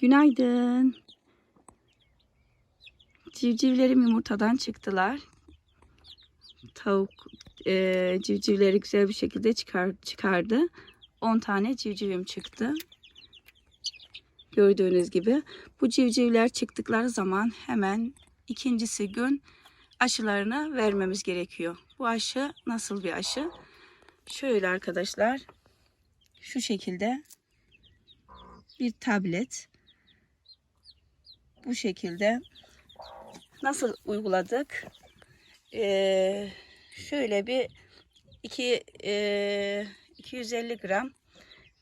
Günaydın. Civcivlerim yumurtadan çıktılar. Tavuk e, civcivleri güzel bir şekilde çıkar, çıkardı. 10 tane civcivim çıktı. Gördüğünüz gibi. Bu civcivler çıktıkları zaman hemen ikincisi gün aşılarını vermemiz gerekiyor. Bu aşı nasıl bir aşı? Şöyle arkadaşlar. Şu şekilde bir tablet. Bu şekilde nasıl uyguladık? Ee, şöyle bir iki, e, 250 gram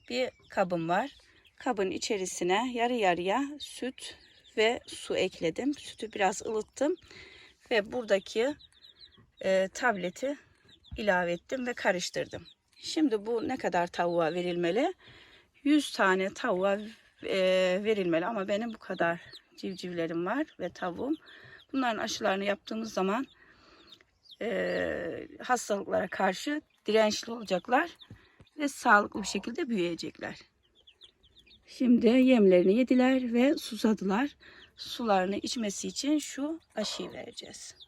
bir kabım var. Kabın içerisine yarı yarıya süt ve su ekledim. Sütü biraz ılıttım ve buradaki e, tableti ilave ettim ve karıştırdım. Şimdi bu ne kadar tavuğa verilmeli? 100 tane tavuğa e, verilmeli ama benim bu kadar civcivlerim var ve tavuğum. Bunların aşılarını yaptığımız zaman e, hastalıklara karşı dirençli olacaklar ve sağlıklı bir şekilde büyüyecekler. Şimdi yemlerini yediler ve susadılar. Sularını içmesi için şu aşıyı vereceğiz.